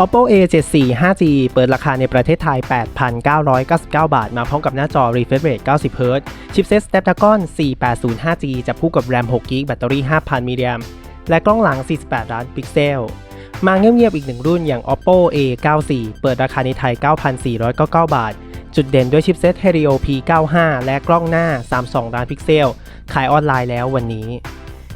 Oppo A74 5G เปิดราคาในประเทศไทย 8,999 บาท มาพร้อมกับหน้าจอ refresh rate 90 Hz ชิปเซ็ต Snapdragon 480 5G จับคู่กับ RAM 6 g b แบตเตอรี่ 5,000 มิลลิแอมและกล้องหลัง 48 ล้านพิกเซล มาเงียบๆ อีกหนึ่งรุ่นอย่าง Oppo A94 เปิดราคาในไทย 9,499 บาท จุดเด่นด้วยชิปเซ็ต Helio P95 และกล้องหน้า 32 ล้านพิกเซล ขายออนไลน์แล้ววันนี้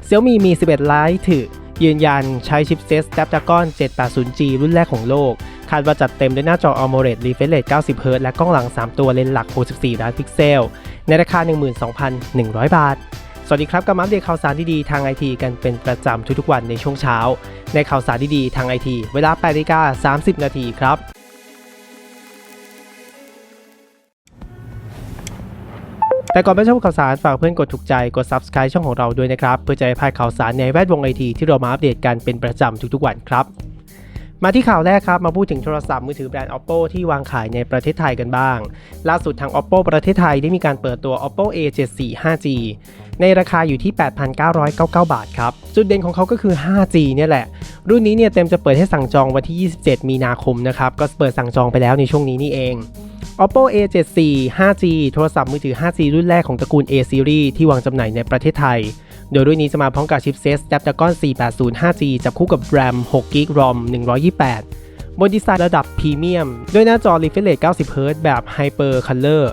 Xiaomi Mi 11 Lite ถือ ยืนยันใช้ชิปเซ็ต Snapdragon 780G รุ่นแรกของโลก คาดว่าจัดเต็มด้วยหน้าจอ AMOLED refresh rate 90 Hz และกล้องหลัง 3 ตัวเลนส์หลัก 64 ล้านพิกเซล ในราคา 12,100 บาท สวัสดีครับกับมาอัปเดตข่าวสารดีๆทางไอทีกันเป็นประจำทุกๆวันในช่วงเช้า ในข่าวสารดีๆทางไอทีเวลา8นาฬิกา30 นาทีครับ แต่ก่อนไปชมข่าวสารฝากเพื่อนกดถูกใจกด subscribe ช่องของเราด้วยนะครับ เพื่อจะไม่พลาดข่าวสารในแวดวงไอทีที่เรามาอัปเดตกันเป็นประจำทุกๆวันครับมาที่ข่าวแรกครับ มาพูดถึงโทรศัพท์มือถือแบรนด์ Oppo ที่วางขายในประเทศไทยกันบ้าง ล่าสุดทาง Oppo ประเทศไทยได้มีการเปิดตัว Oppo A74 5G ในราคาอยู่ที่ 8,999 บาทครับ จุดเด่นของเขาก็คือ 5G เนี่ยแหละ รุ่นนี้เนี่ยเต็มจะเปิดให้สั่งจองวันที่ 27 มีนาคมนะครับ ก็เปิดสั่งจองไปแล้วในช่วงนี้นี่เอง Oppo A74 5G โทรศัพท์มือถือ 5G รุ่นแรกของตระกูล A Series ที่วางจำหน่ายในประเทศไทย โดยรุ่นนี้จะมาพร้อมกับชิปเซ็ต Snapdragon 480 5G จับคู่กับ RAM 6 g b ROM 128 บนดีไซน์ระดับพรีเมียม ด้วยหน้าจอ refresh rate 90 Hz แบบ Hyper Color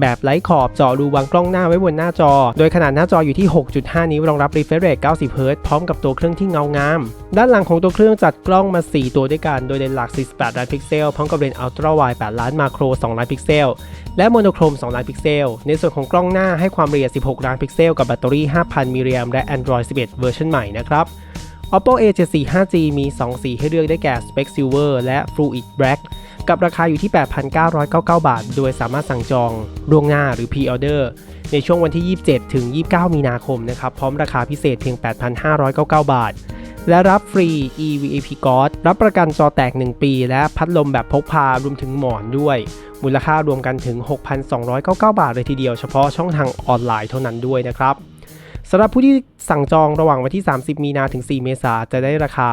แบบไร้ขอบจาะรูวางกล้องหน้าไว้บนหน้าจอ โดยขนาดหน้าจออยู่ที่ 6.5 นิ้วรองรับ refresh rate 90 Hz พร้อมกับตัวเครื่องที่เงางาม ด้านหลังของตัวเครื่องจัดกล้องมา 4 ตัวด้วยกัน โดยเลนส์หลัก 48 ล้านพิกเซล พร้อมกับเลนส์ Ultra Wide 8 ล้านมาโคร 2 ล้านพิกเซล และโมโนโครม 2 ล้านพิกเซล ในส่วนของกล้องหน้าให้ความละเอียด 16 ล้านพิกเซล กับแบตเตอรี่ 5,000มิลลิแอมและ Android 11 เวอร์ชันใหม่นะครับ Oppo A74 5G มี 2 สีให้เลือกได้แก่ Spec Silver และ Fluid Black กับราคาอยู่ที่ 8,999 บาท โดยสามารถสั่งจองล่วงหน้าหรือ Pre-order ในช่วงวันที่ 27 ถึง 29 มีนาคมนะครับ พร้อมราคาพิเศษเพียง 8,599 บาท และรับฟรี eVAP Guard รับประกันจอแตก 1 ปี และพัดลมแบบพกพารวมถึงหมอนด้วย มูลค่ารวมกันถึง 6,299 บาทเลยทีเดียว เฉพาะช่องทางออนไลน์เท่านั้นด้วยนะครับ สำหรับผู้ที่สั่งจองระหว่างวันที่ 30 มีนาถึง 4 เมษาจะได้ราคา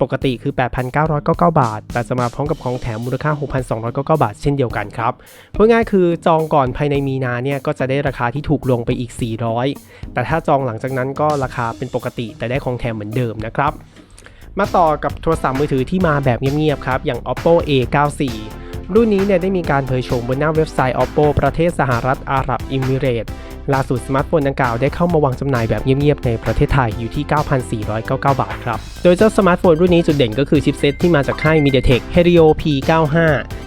ปกติคือ 8,999 บาท แต่จะมาพร้อมกับของแถมมูลค่า 6,299 บาท เช่นเดียวกันครับพูดง่ายคือจองก่อนภายในมีนาเนี่ยก็จะได้ราคาที่ถูกลงไปอีก 400 แต่ถ้าจองหลังจากนั้นก็ราคาเป็นปกติ แต่ได้ของแถมเหมือนเดิมนะครับ มาต่อกับโทรศัพท์มือถือที่มาแบบเงียบๆครับ อย่าง Oppo A94 รุ่นนี้เนี่ยได้มีการเผยโฉมบนหน้าเว็บไซต์ Oppo ประเทศสหรัฐอาหรับอิมิเรตส์ ล่าสุดสมาร์ทโฟนดังกล่าวได้เข้ามาวางจำหน่ายแบบเงียบๆในประเทศไทยอยู่ที่ 9,499 บาทครับ โดยเจ้าสมาร์ทโฟนรุ่นนี้จุดเด่นก็คือชิปเซ็ตที่มาจากค่าย MediaTek Helio P95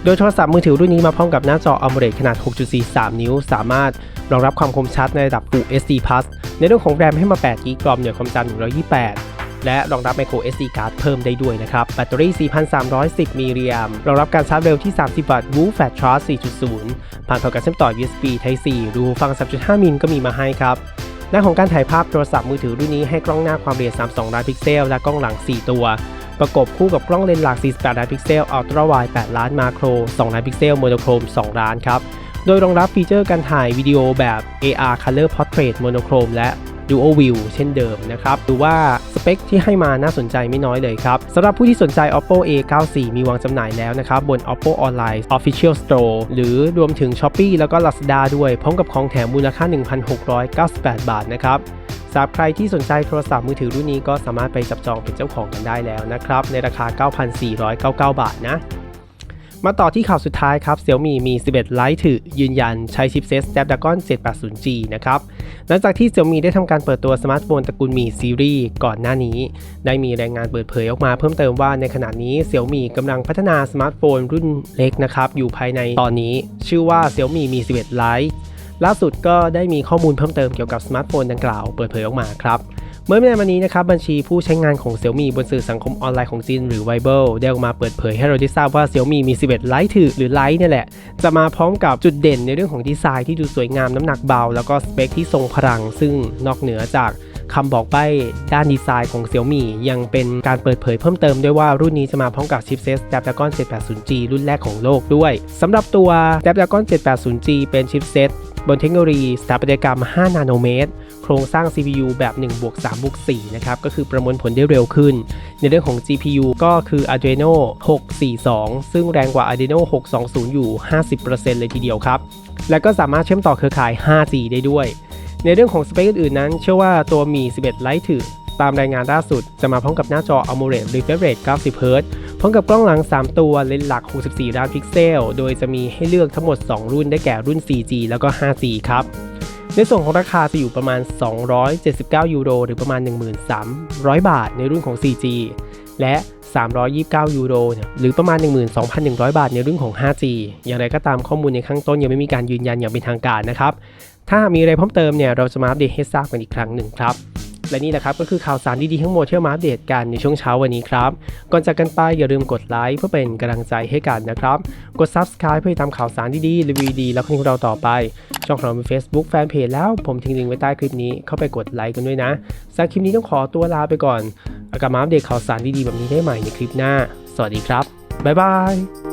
โดยโทรศัพท์มือถือรุ่นนี้มาพร้อมกับหน้าจอ AMOLED ขนาด 6.43 นิ้ว สามารถรองรับความคมชัดในระดับ UHD+ ในเรื่องของแรมให้มา8 g b กรอมเหนือความจำ128 และรองรับ micro SD card เพิ่มได้ด้วยนะครับ แบตเตอรี่ 4,310มิลลิแอมรองรับการชาร์จเร็วที่ 30 วัตต์ Woo Fast Charge 4.0 ผ่านโปรแกรเชื่อมต่อ USB Type C รูฟัง 3.5 มิลก็มีมาให้ครับด้านของการถ่ายภาพโทรศัพท์มือถือรุ่นนี้ให้กล้องหน้าความละเอียด 32 ล้านพิกเซล และกล้องหลัง 4 ตัวประกบคู่กับกล้องเลนส์หลัก 48 ล้านพิกเซล Ultra Wide 8ล้าน มาโคร 2 ล้านพิกเซล Monochrome 2ล้านครับ โดยรองรับฟีเจอร์การถ่ายวิดีโอแบบ AR Color Portrait Monochrome และ Dual View เช่นเดิมนะครับ ดูว่า เปคที่ให้มาน่าสนใจไม่น้อยเลยครับสำหรับผู้ที่สนใจ Oppo A94 มีวางจำหน่ายแล้วนะครับบน Oppo Online Official Store หรือรวมถึง Shopee แล้วก็ Lazada ด้วยพร้อมกับของแถมมูลค่า 1,698 บาทนะครับสำหรับใครที่สนใจโทรศัพท์มือถือรุ่นนี้ก็สามารถไปจับจองเป็นเจ้าของกันได้แล้วนะครับในราคา 9,499 บาทนะมาต่อที่ข่าวสุดท้ายครับ Xiaomi มี11 Lite ถือยืนยันใช้ชิปเซ็ต Snapdragon 780G นะครับ หลังจากที่ Xiaomi ได้ทำการเปิดตัวสมาร์ทโฟนตระกูลมีซีรีส์ก่อนหน้านี้ ได้มีรายงานเปิดเผยออกมาเพิ่มเติมว่าในขณะนี้ Xiaomi กำลังพัฒนาสมาร์ทโฟนรุ่นเล็กนะครับ อยู่ภายในตอนนี้ ชื่อว่า Xiaomi Mi 11 Lite ล่าสุดก็ได้มีข้อมูลเพิ่มเติมเกี่ยวกับสมาร์ทโฟนดังกล่าวเปิดเผยออกมาครับ เมื่อไม่นานมานี้นะครับบัญชีผู้ใช้งานของ Xiaomi บนสื่อสังคมออนไลน์ของจีนหรือ Weibo ได้ออกมาเปิดเผยให้เราได้ทราบว่า Xiaomi มี 11 Lite ถือหรือ Lite เนี่แหละ จะมาพร้อมกับจุดเด่นในเรื่องของดีไซน์ที่ดูสวยงามน้ำหนักเบา แล้วก็สเปคที่ทรงพลัง ซึ่งนอกเหนือจากคำบอกใบ้ด้านดีไซน์ของ Xiaomi ยังเป็นการเปิดเผยเพิ่มเติมด้วยว่ารุ่นนี้จะมาพร้อมกับชิปเซ็ต Snapdragon 780G รุ่นแรกของโลกด้วยสำหรับตัว Snapdragon 780G เป็นชิปเซ็ตบนเทคโนโลยีสถาปัตยกรรม 5 นาโนเมตร รรงสร้าง CPU แบบ1บวก3บวก4นะครับ ก็คือประมวลผลได้เร็วขึ้น ในเรื่องของ GPU ก็คือ Adreno 642 ซึ่งแรงกว่า Adreno 620 อยู่ 50%เลยทีเดียวครับ และก็สามารถเชื่อมต่อเครือข่าย 5G ได้ด้วย ในเรื่องของสเปคอื่นๆนั้น เชื่อว่าตัวมี 11 Lite ถือตามรายงานล่าสุดจะมาพร้อมกับหน้าจอ AMOLED refresh rate 90 Hz พร้อมกับกล้องหลัง 3 ตัวเลนส์หลัก 64 ล้านพิกเซล โดยจะมีให้เลือกทั้งหมด 2 รุ่นได้แก่รุ่น 4G แล้วก็ 5G ครับ ในส่วนของราคาจะอยู่ประมาณ 279 ยูโร หรือประมาณ 1,300 บาท ในรุ่นของ 4G และ 329 ยูโรเนี่ยหรือประมาณ 12,100 บาทในรุ่นของ 5G อย่างไรก็ตามข้อมูลในข้างต้นยังไม่มีการยืนยันอย่างเป็นทางการนะครับ ถ้ามีอะไรเพิ่มเติมเนี่ยเราจะมาอัปเดตให้ทราบกันอีกครั้งหนึ่งครับ และนี่แหละครับก็คือข่าวสารดีๆทั้งหมดที่มาอัปเดตกันในช่วงเช้าวันนี้ครับ ก่อนจากกันไปอย่าลืมกดไลค์เพื่อเป็นกำลังใจให้กันนะครับ กด Subscribe เพื่อตามข่าวสารดีๆรีวิวดีแล้วก็ของเราต่อไป ช่องของเรามี Facebook แฟนเพจแล้วผมทิ้งลิงก์ไว้ใต้คลิปนี้เข้าไปกดไลค์กันด้วยนะสำหรับคลิปนี้ต้องขอตัวลาไปก่อนกลับมาอัปเดตข่าวสารดีๆแบบนี้ได้ใหม่ในคลิปหน้า สวัสดีครับบ๊ายบาย